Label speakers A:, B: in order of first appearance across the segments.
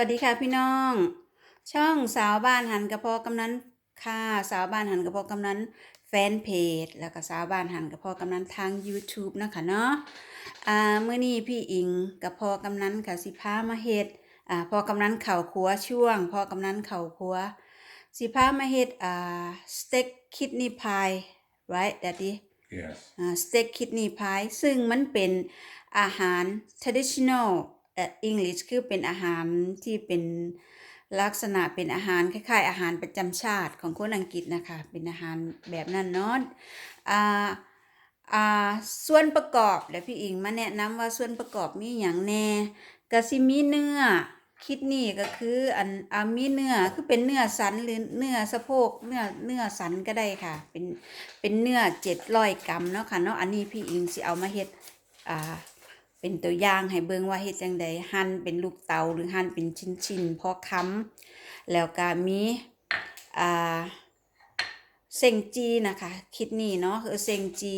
A: วัสดีค่ะพี่น้อง ช่องสาวบ้านหันกระเพาะกำนันค่ะสาวบ้านหันกระเพาะกำนันแฟนเพจ แล้วก็สาวบ้านหันกระเพาะกำนันทาง YouTube นะคะเนาะอ่าเมื่อนี้พี่อิงกระเพาะกำนันค่ะสิพามาเฮ็ดอ่าพอกำนันเข่าครัวช่วงพอกำนันเข่าครัวสิพามาเฮ็ดอ่าสเต็กคิดนี่พาย right daddy
B: Yes.
A: สเต็กคิดนี่พายซึ่งมันเป็นอาหาร traditional อ่อ English คือเป็นอาหารที่เป็นลักษณะเป็นอาหารคล้ายๆ อาหารประจำชาติของคนอังกฤษนะคะ เป็นอาหารแบบนั้นเนาะอ่าอ่าส่วนประกอบเดี๋ยวพี่อิงมาแนะนำว่าส่วนประกอบมีอย่างแน่ก็สิมีเนื้อคิดนี่ก็คืออันอามีเนื้อคือเป็นเนื้อสันหรือเนื้อสะโพกเนื้อเนื้อสันก็ได้ค่ะ เป็นเป็นเนื้อเจ็ดร้อยกรัมเนาะค่ะเนาะอันนี้พี่อิงสิเอามาเฮ็ดอ่า เป็นตัวอย่างให้เบิ่งว่าเฮ็ดจังใดหั่นเป็นลูกเตาหรือหั่นเป็นชิ้นๆพอค้ำแล้วก็มีอ่าเซงจีนะคะคิดนี่เนาะคือเซงจี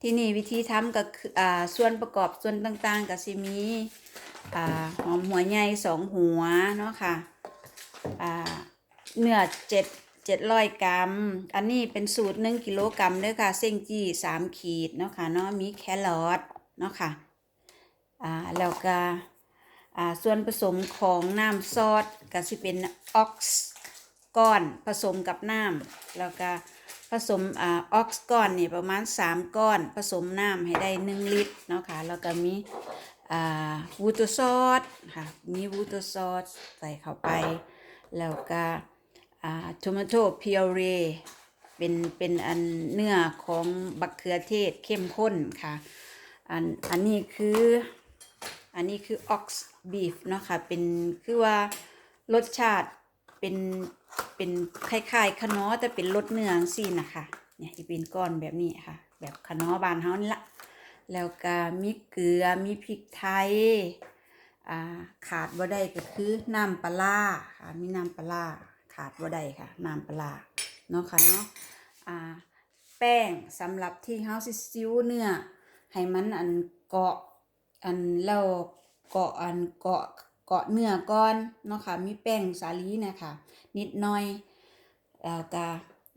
A: ที่นี่วิธีทำก็คืออ่าส่วนประกอบส่วนต่างๆก็สิมีอ่าหอมหัวใหญ่สองหัวเนาะค่ะอ่าเนื้อเจ็ดเจ็ดร้อยกรัม อันนี้เป็นสูตรหนึ่งกิโลกรัมเด้อค่ะเส้นจี้สามขีดเนาะค่ะเนาะมีแครอทเนาะค่ะ อ่าแล้วก็อ่าส่วนผสมของน้ำซอสก็สิเป็นออกซ์ก้อนผสมกับน้ำแล้วก็ผสมอ่าออกซ์ก้อนนี่ประมาณสามก้อน ผสมน้ำให้ได้หนึ่งลิตรเนาะค่ะแล้วก็มีอ่าวูตซอสค่ะมีวูตซอสใส่เข้าไป แล้วก็อ่าทมาโตเพียเรเป็นเป็นอันเนื้อของบักเขือเทศเข้มข้นค่ะ อันอันนี้คือ อันนี้คือ ox beef เนาะค่ะเป็นคือว่ารสชาติเป็นเป็นคล้ายๆคะน้อแต่เป็นรสเนื้อสินะคะเนี่ยที่เป็นก้อนแบบนี้ค่ะ แบบคะน้อบานเฮานี่ละแล้วก็มีเกลือมีพริกไทยอ่าขาดบ่ได้ก็คือน้ำปลาค่ะมีน้ำปลาขาดบ่ได้ค่ะน้ำปลาเนาะค่ะเนาะอ่าแป้งสำหรับที่เฮาสิซิวเนื้อให้มันอันเกาะ อันแล้วเกาะอันเกาะเกาะเนื้อก่อนเนาะค่ะมีแป้งสาลีเนะคะนิดหน่อยแล้วก็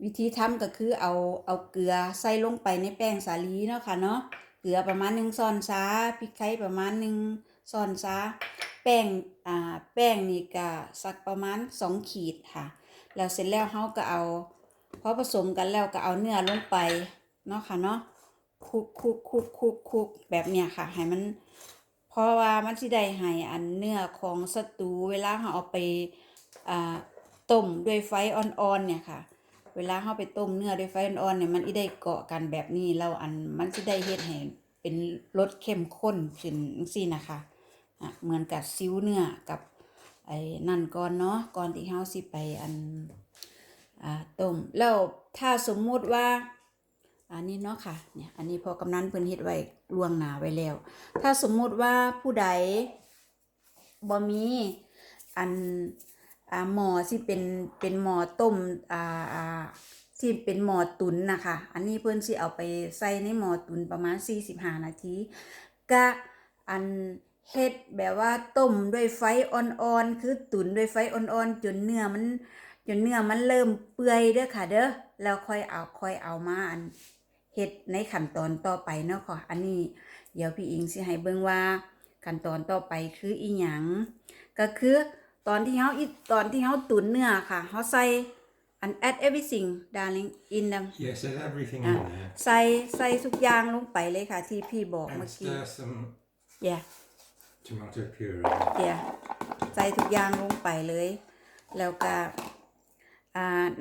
A: วิธีทำก็คือเอาเอาเกลือใส่ลงไปในแป้งสาลีเนาะค่ะเนาะเกลือประมาณหนึ่งช้อนชาพริกไทยประมาณหนึ่งช้อนชาแป้งอ่าแป้งนี่ก็สักประมาณสองขีดค่ะแล้วเสร็จแล้วเฮาก็เอาพอผสมกันแล้วก็เอาเนื้อลงไปเนาะค่ะเนาะ คุกคุกคุกคุกคุกแบบเนี้ยค่ะ ให้มัน เพราะว่ามันสิได้ให้อันเนื้อของสตูเวลาเราเอาไปอ่าต้มด้วยไฟอ่อนๆเนี่ยค่ะ เวลาเราไปต้มเนื้อด้วยไฟอ่อนๆเนี่ยมันอีได้เกาะกันแบบนี้แล้วอันมันสิได้เฮ็ดให้เป็นรสเข้มข้นขึ้นจังซี่นะคะอะเหมือนกับซิ้วเนื้อกับไอ้นั่นก่อนเนาะก่อนที่เฮาสิไปอันอ่าต้มแล้วถ้าสมมุติว่า อันนี้เนาะค่ะเนี่ยอันนี้พอกำนันเพิ่นเฮ็ดไว้ล่วงหน้าไว้แล้ว ถ้าสมมุติว่าผู้ใดบ่มีอันอ่าหม้อที่เป็นเป็นหม้อต้มอ่าอ่าที่เป็นหม้อตุ๋นนะคะ อันนี้เพิ่นสิเอาไปใส่ในหม้อตุ๋นประมาณ 45 นาทีก็อันเฮ็ดแบบว่าต้มด้วยไฟอ่อนๆ คือตุ๋นด้วยไฟอ่อนๆ จนเนื้อมันจนเนื้อมันเริ่มเปื่อยเด้อค่ะเด้อ แล้วค่อยเอาค่อยเอามาอัน ฮ็ดในขั้นตอนต่อไปเนาะค่ะ อันนี้เดี๋ยวพี่อิงสิให้เบิ่งว่าขั้นตอนต่อไปคืออีหยังก็คือตอนที่เฮาอีตอนที่เฮาตุ๋นเนื้อค่ะเฮาใส่อัน add everything darling in them
B: Yes, there's everything
A: Ah.
B: in there.
A: ใส่ใส่ทุกอย่างลงไปเลยค่ะ ที่พี่บอก
B: And
A: เมื่อกี้
B: stir some
A: yeah
B: tomato puree.
A: เดี๋ยวใส่ทุกอย่างลงไปเลย แล้วก็อ่า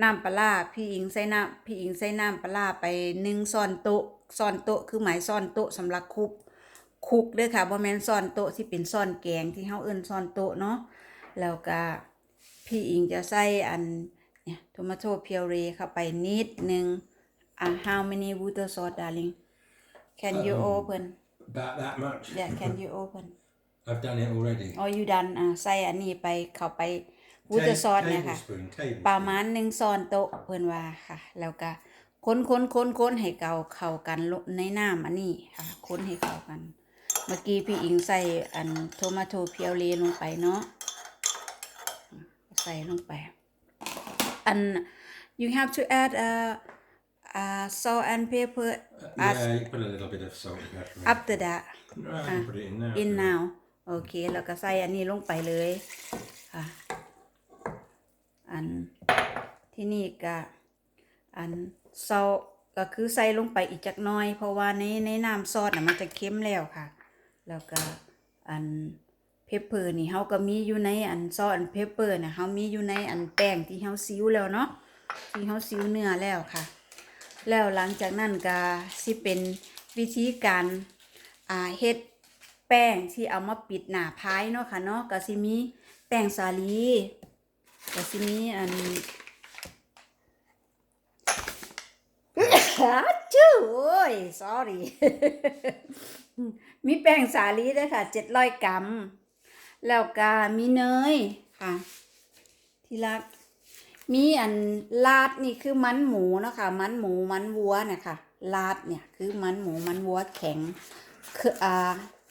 A: น้ำปลาร้าพี่อิงใส่น้ำพี่อิงใส่น้ำปลาร้าไปหนึ่งช้อนโต๊ะช้อนโต๊ะคือหมายช้อนโต๊ะสำหรับคลุกคลุกเด้อค่ะบ่แม่นช้อนโต๊ะที่เป็นช้อนแกงที่เฮาเอิ้นช้อนโต๊ะเนาะแล้วก็พี่อิงจะใส่อันเนี่ย tomato puree เข้าไปนิดนึงอ่า how many water sauce darling can you
B: Um,
A: open
B: About that much.
A: yeah can you open
B: I've done it already.
A: อ๋อยูดันอ่าใส่อันนี้ไปเข้าไป วูเตอร์ซอสเนี่ยค่ะ
B: tablespoon,
A: ประ
B: tablespoon.
A: มาณหนึ่งซอนโต๊ะเพิ่นว่าค่ะ แล้วก็ค้นค้นค้นค้นให้เกาเข้ากันลงในน้ำอันนี้ค่ะ ค้นให้เข้ากัน เมื่อกี้พี่อิงใส่อันโทมาโตเพียวเลลงไปเนาะส่ลงไป and you have to add uh, uh, salt and pepper as
B: yeah, you put a little bit of salt and pepper in.
A: after that
B: no, I can put it in now.
A: in now โอเคแล้วก็ใส่อันนี้ลงไปเลยค่ะ อันที่นี่ก็อันซอก็คือใส่ลงไปอีกจักน้อย เพราะว่าในในน้ำซอสน่ะมันจะเค็มแล้วค่ะ แล้วก็อันเพปเปอร์นี่เฮาก็มีอยู่ในอันซอสอันเพปเปอร์น่ะเฮามีอยู่ในอันแป้งที่เฮาซิ้วแล้วเนาะที่เฮาซิ้วเนื้อแล้วค่ะ แล้วหลังจากนั้นก็สิเป็นวิธีการอ่าเฮ็ดแป้งที่เอามาปิดหน้าพายเนาะค่ะเนาะก็สิมีแป้งสาลี ก็สิมีอันจู้โอ้ย sorry มีแป้งสาลีด้วยค่ะ700กรัม แล้วก็มีเนยค่ะ ที่รัก มีอันลาดนี่คือมันหมูนะคะมันหมูมันวัวเนี่ยค่ะลาดเนี่ยคือมันหมูมันวัวแข็งคืออ่า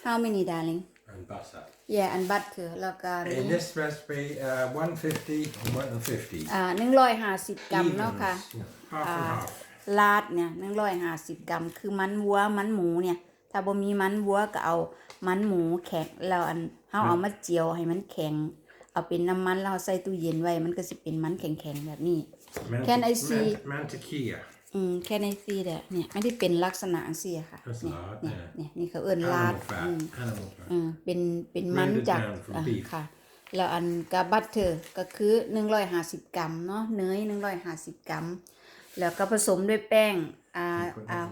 A: how many darling
B: And butter.
A: yeah and butter แล้วก็มี
B: In this recipe, uh, 150 and 150.
A: อ่าหนึ่งร้อยห้าสิบกรัมเนาะค่ะ
B: Evens, yeah, half and half.
A: ลาดเนี่ยหนึ่งร้อยห้าสิบกรัม คือมันวัวมันหมูเนี่ย ถ้าบ่มีมันวัวก็เอามันหมูแข็งแล้วอันเฮาเอามาเจียวให้มันแข็ง เอาเป็นน้ำมันแล้วเราใส่ตู้เย็นไว้มันก็สิเป็นมันแข็งๆแบบนี้ Can I see-
B: Man- mantequilla.
A: อืมแค่ในซีเด้อเนี่ยอันที่เป็นลักษณะอันซี่อะค่ะ
B: That's
A: เนี่ย
B: lard,
A: เนี่ย
B: yeah.
A: เนี่ยนี่เขาเอิ้นลาด
B: Animal fat.
A: อืม
B: Animal fat.
A: อืมเป็นเป็นมัน
B: Rendered
A: จาก
B: down from
A: อ่า
B: beef
A: ค่ะ แล้วอันกาบัตเตอร์ก็คือ 150 กรัมเนาะเนย150 กรัม แล้วก็ผสมด้วยแป้งอ่าอ่า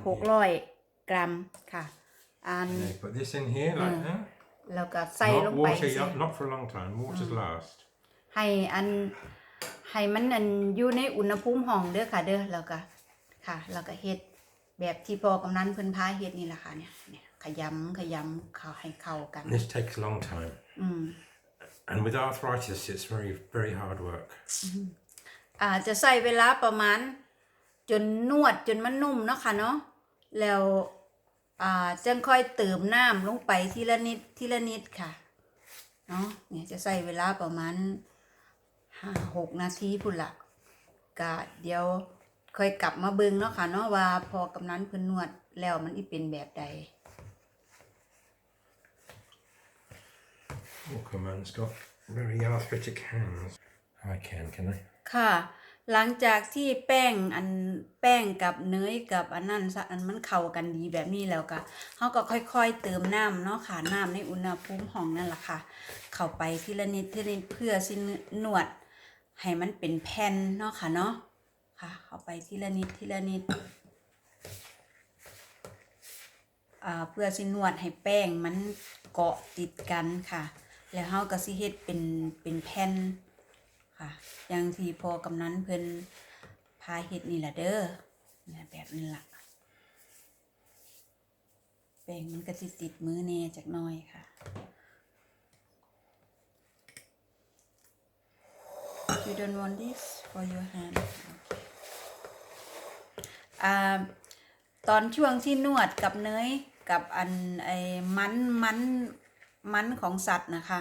A: 600 กรัมค่ะ อัน
B: Okay, put this in here like that.
A: แล้วก็ใส่ล
B: Not
A: งไป
B: water,
A: สิ
B: yeah, not for a long time. Water's last.
A: ให้อันให้มันอันอยู่ในอุณหภูมิห้องเด้อค่ะเด้อแล้วก็ ค่ะ แล้วก็เฮ็ดแบบที่พอกำนันเพิ่นพาเฮ็ดนี่แหละค่ะเนี่ยเนี่ยขยำขยำเข้าให้เข้ากัน
B: This takes a long time. And with arthritis, it's very, very hard work.
A: อ่าจะใส่เวลาประมาณ จนนวดจนมันนุ่มเนาะค่ะเนาะแล้วอ่าจังค่อยเติมน้ำลงไปทีละนิดทีละนิดค่ะเนาะเนี่ยจะใส่เวลาประมาณห้าหกนาทีพุ่นละกะเดี๋ยว ค่อยกลับมาเบิ่งเนาะค่ะเนาะว่าพอกำนั้นเพิ่นนวดแล้วมันอีเป็นแบบใด
B: Oh, come on, it's got very arthritic hands. I can, can I?
A: ค่ะ หลังจากที่แป้งอันแป้งกับเนยกับอันนั้นซะอันมันเข้ากันดีแบบนี้แล้วก็เขาก็ค่อยๆเติมน้ำเนาะค่ะน้ำในอุณหภูมิห้องนั่นแหละค่ะ เข้าไปทีละนิดทีละนิดเพื่อสินวด ให้มันเป็นแผ่นเนาะค่ะเนาะ ค่ะเขาไปทีละนิดทีละนิดเพื่อสินวดให้แป้งมันเกาะติดกันค่ะ แล้วเขาก็สิเฮ็ดเป็นเป็นแผ่นค่ะ อย่างที่พอกำนั้นเพิ่นพาเฮ็ดนี่ล่ะเด้อนี่แบบนี้ล่ะแป้งมันก็สิติดมือแน่จักหน่อยค่ะ You don't want this for your hand อ่าตอนช่วงที่นวดกับเนยกับอันไอ้มันมันมันของสัตว์นะคะ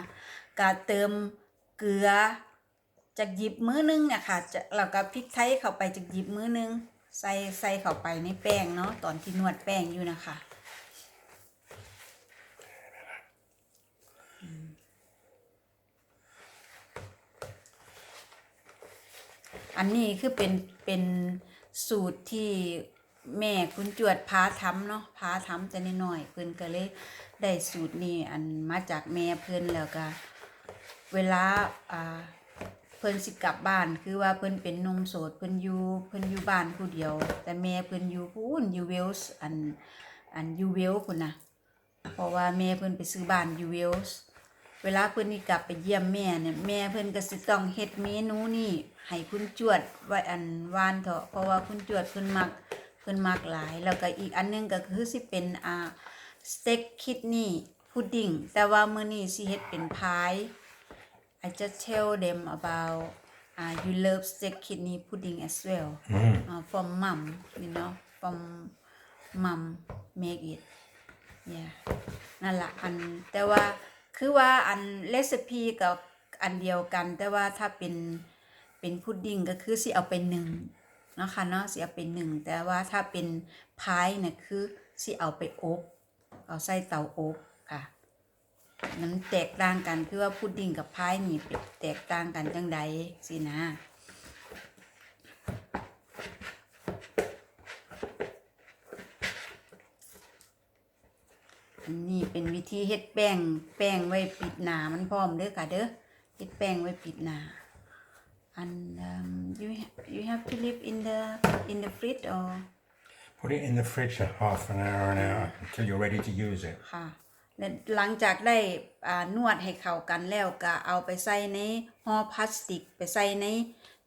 A: ก็เติมเกลือจากหยิบมือนึงเนี่ยค่ะจะแล้วก็พริกไทยเข้าไปจากหยิบมือนึงใส่ใส่เข้าไปในแป้งเนาะตอนที่นวดแป้งอยู่นะคะอันนี้คือเป็นเป็น สูตรที่แม่คุณจวดพาทำเนาะพาทำแต่น้อยๆเพิ่อนก็เลยได้สูตรนี้อันมาจากแม่เพิ่อนแล้วก็เวลาอ่าเพิ่นสิกลับบ้านคือว่าเพิ่นเป็นนมโสดเพิ่นอยู่เพิ่นอยู่บ้านผู้เดียว แต่แม่เพิ่นอยู่พูนอยู่เวลส์อันอันอยู่เวลพุ่นนะเพราะว่าแม่เพิ่นไปซื้อบ้านอยู่เวลส์ เวลาเพิ่นนี่กลับไปเยี่ยมแม่เนี่ยแม่เพิ่นก็สิต้องเฮ็ดเมนูนี่ให้คุณจวดไว้อันวานเถาะเพราะว่าคุณจวดเพิ่นมักเพิ่นมักหลาย แล้วก็อีกอันหนึงก็คือสิเป็นอ่าสเต็กคิดนี่พุดดิ้งแต่ว่ามื้อนี้สิเฮ็ดเป็นพาย I just tell them about uh, you love steak kidney pudding as well uh, from mom you know from mom make it yeah นั่นละอันแต่ว่า คือว่าอันเรซิปีกับอันเดียวกัน แต่ว่าถ้าเป็นเป็นพุดดิ้งก็คือสิเอาไปหนึ่งนะคะเนาะสิเอาไปหนึ่งแต่ว่าถ้าเป็นพายเนี่ยคือสิเอาไปอบเอาใส่เตาอบค่ะมันแตกต่างกันคือว่าพุดดิ้งกับพายนี่แตกต่างกันจังใดสินะ อันนี้ เป็นวิธีเฮ็ดแป้งแป้งไว้ปิดหนามันพร้อมเด้อค่ะเด้อเฮ็ดแป้งไว้ปิดหนา and um, you ha- you have to leave in the in the fridge or
B: Put it in the fridge for half an hour, an hour until you're ready to use it.
A: ค่ะและหลังจากได้อ่านวดให้เข้ากันแล้วก็เอาไปใส่ในห่อพลาสติกไปใส่ใน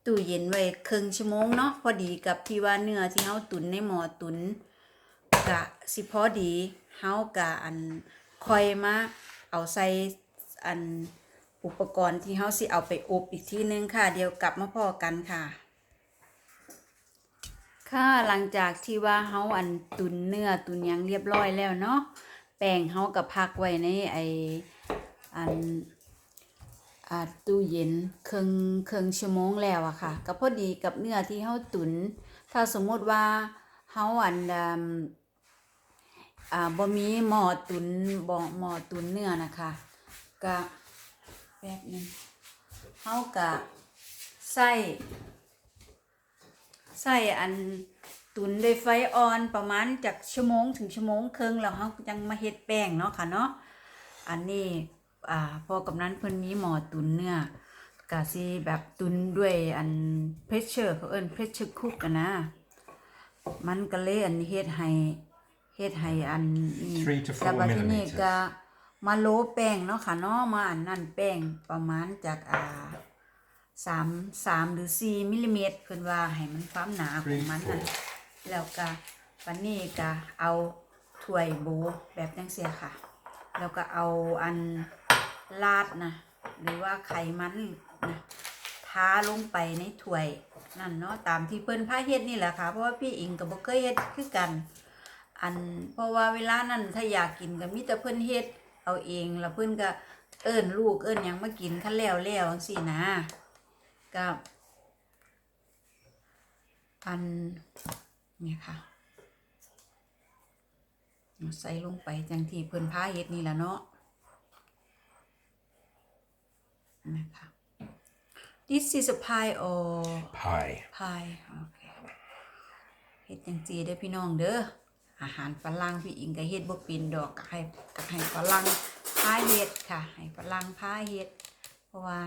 A: ตู้เย็นไว้ครึ่งชั่วโมงเนาะพอดีกับที่ว่าเนื้อที่เฮาตุนในหม้อตุนกะสิพอดี เฮากะอันค่อยมาเอาใส่อันอุปกรณ์ที่เฮาสิเอาไปอบอีกทีนึงค่ะ เดี๋ยวกลับมาพอกันค่ะ ค่ะหลังจากที่ว่าเฮาอันตุนเนื้อตุนยังเรียบร้อยแล้วเนาะแป้งเฮาก็พักไว้ในไออันอาตู้เย็นเครึ่งครึ่งชั่วโมงแล้วอะค่ะก็พอดีกับเนื้อที่เฮาตุน ถ้าสมมติว่าเฮาอัน อ่าบ่มีหมอตุนบ่หมอตุนเนื้อนะคะก็แป๊บนึงเฮาก็ใส่ใส่อันตุนด้วยไฟอ่อนประมาณจากชั่วโมงถึงชั่วโมงครึ่งแล้วเฮาจังมาเฮ็ดแป้งเนาะค่ะเนาะอันนี้อ่าพอกำนั้นเพิ่นมีหมอตุนเนื้อก็สิแบบตุนด้วยอัน pressure เขาเอิ้น pressure cook กันนะ มันก็เลยอันเฮ็ดให้ เฮ็ดให้อันนี้
B: Three to four
A: แล้วบัดทีนี้
B: millimeters
A: ก็มาโลแป้งเนาะค่ะเนาะมาอันนั่นแป้งประมาณจากอ่าสามสามหรือสี่มิลลิเมตรเพิ่นว่าให้มันความหนาของมันน่ะแล้วก็วันนี้ก็เอาถ้วยโบแบบจังเสียค่ะ แล้วก็เอาอันลาดนะหรือว่าไขมันนะทาลงไปในถ้วยนั่นเนาะตามที่เพิ่นพาเฮ็ดนี่แหละค่ะ เพราะว่าพี่อิงก็บ่เคยเฮ็ดคือกัน อันเพราะว่าเวลานั้นถ้าอยากกินก็มีแต่เพิ่นเฮ็ดเอาเองแล้วเพิ่นก็เอิ้นลูกเอิ้นหยังมากินคันแล้วแล้วจังซี่นะกับอันเนี่ยค่ะเอาใส่ลงไปจังที่เพิ่นพาเฮ็ดนี่แหละเนาะนะคะ This is a pie or
B: Pie.
A: pie โอเคเฮ็ดจังซี่เด้อพี่น้องเด้อ อาหารฝรั่งพี่อิงก็เฮ็ดบ่เป็นดอกก็ให้ก็ให้ฝรั่งพาเฮ็ดค่ะ ให้ฝรั่งพาเฮ็ด เพราะว่า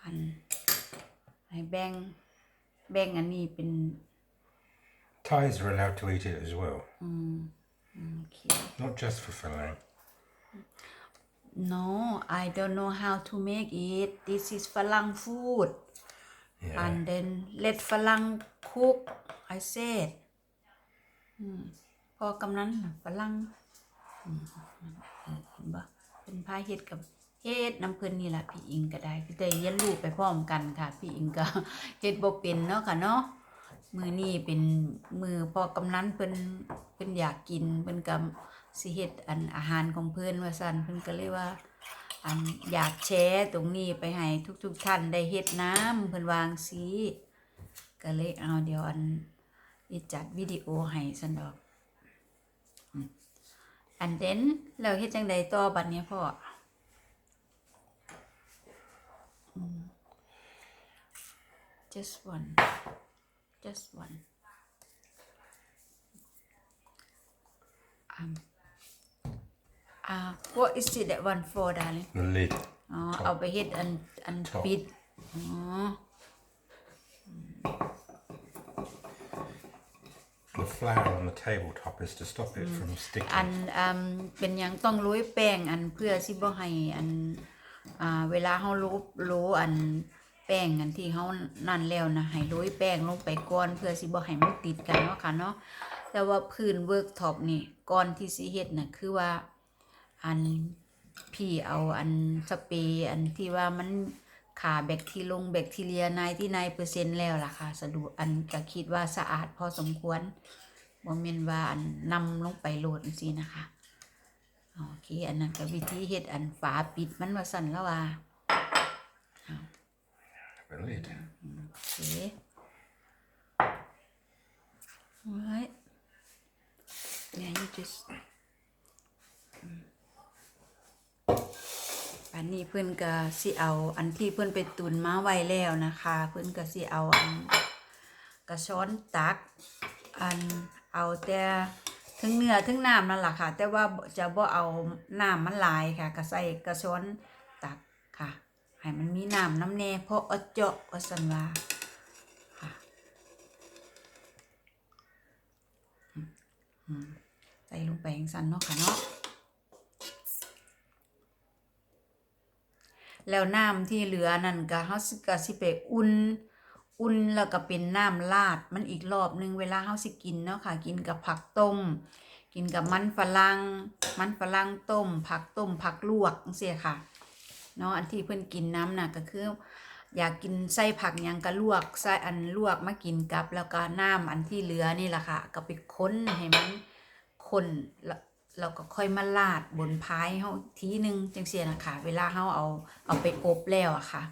A: อันให้แบ่งแบ่งอันนี้เป็น
B: Thais are allowed to eat it as well,
A: โอเค
B: not just for filling.
A: no I don't know how to make it this is ฝรั่ง food
B: Yeah.
A: and then let ฝรั่ง cook I said อืม พอกำนั้นฝรั่งเห็นบ่เป็นพายเฮ็ดกับเฮ็ดน้ำเพิ่นนี่แหละพี่อิงก็ได้คือได้เรียนรู้ไปพร้อมกันค่ะ พี่อิงก็เฮ็ดบ่เป็นเนาะค่ะเนาะมือนี้เป็นมือพอกำนั้นเพิ่นเพิ่นอยากกินเพิ่นก็สิเฮ็ดอันอาหารของเพิ่นว่าซั่นเพิ่นก็เลยว่าอันอยากแชร์ตรงนี้ไปให้ทุกๆท่านได้เฮ็ดน้ำเพิ่นวางซีก็เลยเอาเดี๋ยวอัน นี้จัดวิดีโอให้ซั่นดอกอืมอันเด่นแล้วเฮ็ดจังใดต่อบัดเนี้ยพ่ออืม just one just one um uh what is it that one for darling
B: The lid.
A: อ๋อเอาไปเฮ็ดอันอัน
B: Top
A: ปิดอ๋อ
B: The flour on the tabletop is to stop it from sticking.
A: อันอืมเป็นหยังต้องโรยแป้งอันเพื่อสิบ่ให้อันอ่าเวลาเฮาโรบโรอันแป้งอันที่เฮานั่นแล้วนะให้โรยแป้งลงไปก่อนเพื่อสิบ่ให้มันติดกันเนาะค่ะเนาะแต่ว่าพื้นเวิร์กท็อปนี่ก่อนที่สิเฮ็ดน่ะคือว่าอันพี่เอาอันสเปรย์อันที่ว่ามัน ขาแบคทีลงแบคทีเรียนายที่นายเปอร์เซ็นต์แล้วล่ะค่ะ สะดวกอันก็คิดว่าสะอาดพอสมควรบ่แม่นว่าอันนำลงไปโหลดจังซี่นะคะโอโอเคอันนั้นก็วิธีเฮ็ดอันฝาปิดมันว่าสั่นแล้วว่า
B: The lid.
A: โอเค alright yeah you just อืม อันนี้เพิ่อนก็สิเอา อันที่เพิ่อนไปตุนมาไว้แล้วนะคะ เพิ่อนก็สิเอาอันกระช้อนตัก อันเอาแต่ถึงเนื้อถึงน้ำนั่นแหละค่ะ แต่ว่าจะบ่เอาน้ำมันลายค่ะก็ใส่กระช้อนตักค่ะให้มันมีน้ำน้ำแน่เพราะอเจาะว่าสันวาค่ะใส่ลงไปอย่างสันเนาะค่ะเนาะ แล้วน้ำที่เหลือนั่นก็เฮาสิก็สิไปอุ่น อุ่นแล้วก็เป็นน้ำราดมันอีกรอบหนึงเวลาเฮาสิกินเนาะค่ะ กินกับผักต้ม กินกับมันฝรั่งมันฝรั่งต้ม ผักต้มผักลวกจังซี่ค่ะเนาะอันที่เพิ่นกินน้ำน่ะก็คือ อยากกินไส้ผักยังก็ลวกไส้อันลวกมากินกับ แล้วก็น้ำอันที่เหลือนี่แหละค่ะ ก็ไปค้นให้มันข้นแล เราก็ค่อยมาลาดบนพายเฮาทีนึงจังเซียนะคะ เวลาเฮาเอาเอาไปอบแล้วอะค่ะ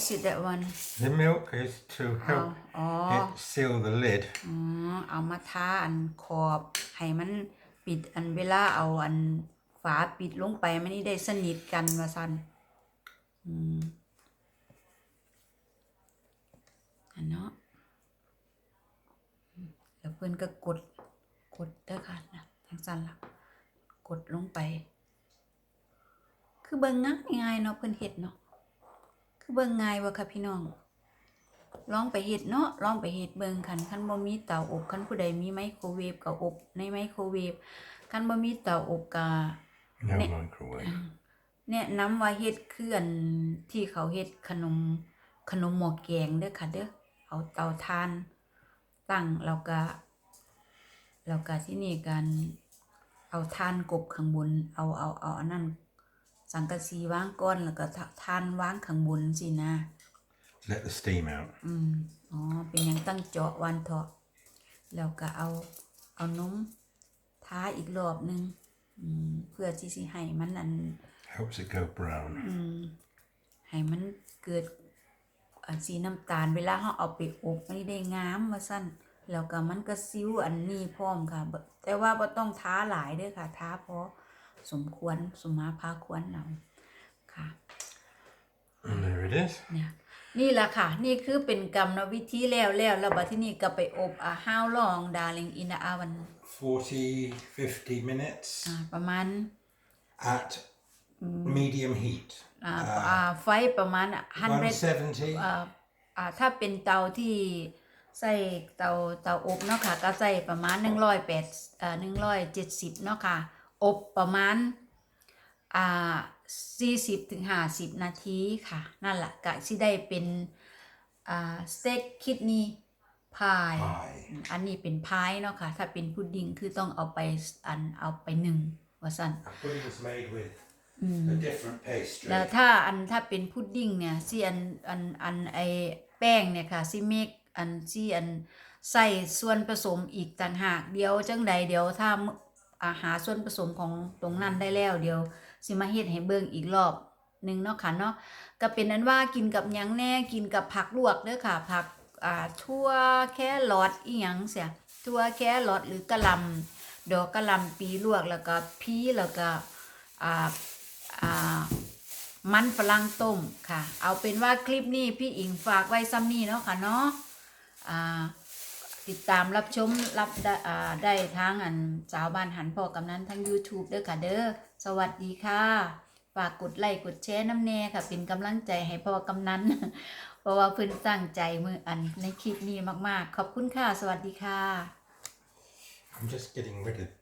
A: is it that one
B: The milk is to
A: เอา
B: help
A: อ๋อ
B: it seal the lid.
A: อ๋อเอามาทาอันขอบให้มันปิดอันเวลาเอาอันฝาปิดลงไปมันนี่ได้สนิทกันว่าซันอืมอันเนาะอืมแล้วเพื่อนก็กดกดเด้อค่ะนะทั้งซันละกดลงไป คือเบิ่งง่ายง่ายๆเนาะเพื่อนเฮ็ดเนาะคือ เบิ่งง่ายวะค่ะพี่น้องลองไปเฮ็ดเนาะลองไปเฮ็ดเบิ่งคันคันบ่มีเตาอบคันผู้ใดมีไมโครเวฟก็อบในไมโครเวฟคันบ่มีเตาอบก็
B: No
A: Ne-
B: microwave.
A: แนะนำว่าเฮ็ดคืออันที่เขาเฮ็ดขนมขนมหม้อแกงเด้อค่ะเด้อเอาเตาถ่าน ตั้งแล้วก็แล้วก็ที่นี่กัน เอาถ่านกบข้างบน เอาเอาเอาอันนั้น สังกะสีวางก้อนแล้วก็ถ่านวางข้างบนสินะ
B: Let the steam out.
A: อืมอ๋อ เป็นหยังตั้งเจาะวันเถาะ แล้วก็เอาเอานมท้าอีกรอบหนึงอืมเพื่อที่สิให้มันอัน
B: Helps it go brown.
A: ให้มันเกิดอันสีน้ำตาลเวลาเราเอาไปอบมันได้งามว่าซั่นแล้วก็มันก็ซิ้วอันนี้พร้อมค่ะบ่แต่ว่าบ่ต้องท้าหลายเด้อค่ะ ท้าพอ สมควรสมมาพาควรเอาค่ะ
B: And there it is.
A: เนี่ยนี่แหละค่ะ นี่คือเป็นกรรมวิธีแล้วแล้วแล้วบัดที่นี่ก็ไปอบอ่า how long darling in the oven
B: 40, 50 minutes
A: อ่าประมาณ
B: at medium heat.
A: อ่าอ่าไฟประมาณ100
B: 170.
A: อ่าอ่าถ้าเป็นเตาที่ใส่เตาเตาอบเนาะค่ะก็ใส่ประมาณ108อ่า170เนาะค่ะ อบประมาณอ่า40ถึง50นาทีค่ะ นั่นแหละก็สิได้เป็นอ่าสเต็กคิดนีพาย
B: Pie.
A: อันนี้เป็นพายเนาะค่ะ ถ้าเป็นพุดดิ้งคือต้องเอาไปอันเอาไปหนึ่งว่าสั่น
B: Pudding is made with a different pastry.
A: แล้วถ้าอันถ้าเป็นพุดดิ้งเนี่ยสิอันอันอันไอแป้งเนี่ยค่ะสิเมกอันสิอันใส่ส่วนผสมอีกต่างหากเดี๋ยวจังใดเดี๋ยวถ้า อาหาส่วนผสมของตรงนั้นได้แล้วเดี๋ยว สิมาเฮ็ดให้เบิ่งอีกรอบหนึ่งเนาะค่ะเนาะก็เป็นนั้นว่ากินกับยังแน่กินกับผักลวกเด้อค่ะ ผักอ่าทั่วแครอทอีหยังเสียทั่วแครอทหรือกะหล่ำดอกกะหล่ำปีลวกแล้วก็พีแล้วก็อ่าอ่ามันฝรั่งต้มค่ะ เอาเป็นว่าคลิปนี้พี่อิงฝากไว้ซ้ำนี้เนาะค่ะเนาะอ่า ติดตามรับชมรับได้ได้ทางอันสาวบ้านหันพอกำนั้นทั้ง YouTube เด้อค่ะเด้อสวัสดีค่ะ ฝากกดไลค์กดแชร์น้ำแน่ค่ะเป็นกำลังใจให้พ่อกำนันเพราะว่าเพิ่นตั้งใจมืออันในคลิปนี้มาก ๆ ขอบคุณค่ะ สวัสดีค่ะ
B: I'm just getting rid of